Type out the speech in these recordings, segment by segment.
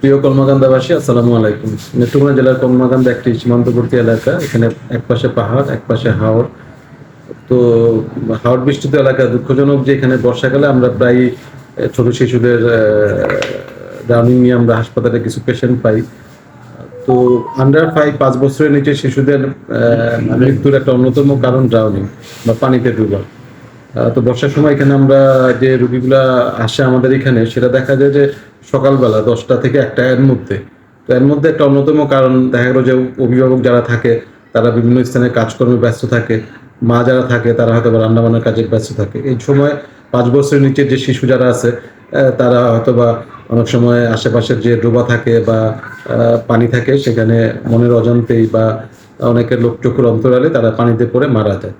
প্রিয় কর্মকান্দাবাসী আসসালামু আলাইকুম। নেত্রকোনা জেলার কর্মকান্দা একটি সীমান্তবর্তী এলাকা। এখানে এক পাশে পাহাড়, এক পাশে হাওড় তো হাওড় বৃষ্টিত এলাকা দুঃখজনক যে এখানে বর্ষাকালে আমরা প্রায় ছোট শিশুদের ড্রাউনিং নিয়ে আমরা হাসপাতালে কিছু পেশেন্ট পাই। তো আন্ডার ফাইভ পাঁচ বছরের নিচে শিশুদের মৃত্যুর একটা অন্যতম কারণ ড্রাউনিং বা পানিতে ডুবা তো বর্ষার সময় এখানে আমরা যে রুগীগুলা আসে আমাদের এখানে, সেটা দেখা যায় যে সকালবেলা দশটা থেকে একটা এর মধ্যে। তো এর মধ্যে একটা অন্যতম কারণ দেখা গেলো যে অভিভাবক যারা থাকে, তারা বিভিন্ন স্থানে কাজকর্মে ব্যস্ত থাকে। মা যারা থাকে, তারা হয়তো বা রান্নাবান্নার কাজে ব্যস্ত থাকে। এই সময় পাঁচ বছরের নিচের যে শিশু যারা আছে তারা হয়তো বা অনেক সময় আশেপাশের যে ডোবা থাকে বা পানি থাকে, সেখানে মনের অজান্তেই বা অনেকের লোক চক্ষুর অন্তরালে তারা পানিতে পড়ে মারা যায়।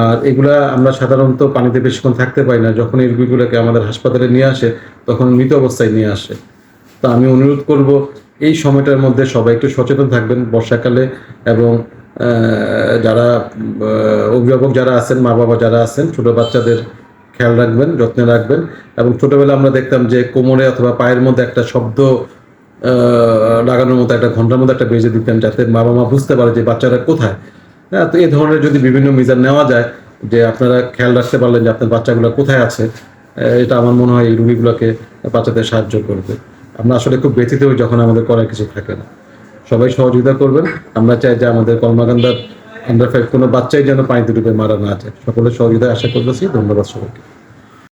আর এগুলা আমরা সাধারণত পানিতে বেশিক্ষণ থাকতে পারি না। যখন এই রুগীগুলোকে আমাদের হাসপাতালে নিয়ে আসে, তখন মৃত অবস্থায় নিয়ে আসে। তো আমি অনুরোধ করব, এই সময়টার মধ্যে সবাই একটু সচেতন থাকবেন বর্ষাকালে এবং যারা অভিভাবক যারা আছেন, মা বাবা যারা আছেন, ছোট বাচ্চাদের খেয়াল রাখবেন, যত্নে রাখবেন এবং ছোটবেলা আমরা দেখতাম যে কোমরে অথবা পায়ের মধ্যে একটা শব্দ লাগানোর মতো একটা ঘণ্টার মধ্যে একটা বেজে দিতেন যাতে মা বাবা বুঝতে পারে যে বাচ্চারা কোথায়। হ্যাঁ তো এই ধরনের যদি বিভিন্ন মিজার নেওয়া যায়, যে আপনারা খেয়াল রাখতে পারলেন যে আপনার বাচ্চাগুলো কোথায় আছে এটা আমার মনে হয় এই রুগীগুলোকে বাঁচাতে সাহায্য করবে। আমরা আসলে খুব ব্যথিত যখন আমাদের করার কিছু থাকে না। সবাই সহযোগিতা করবেন। আমরা চাই যে আমাদের কর্মকান্ডার আন্ডার ফাইভ কোনো বাচ্চাই যেন পানিতে ডুবে মারা না যায়। সকলের সহযোগিতা আশা করতেছি। ধন্যবাদ সবাইকে।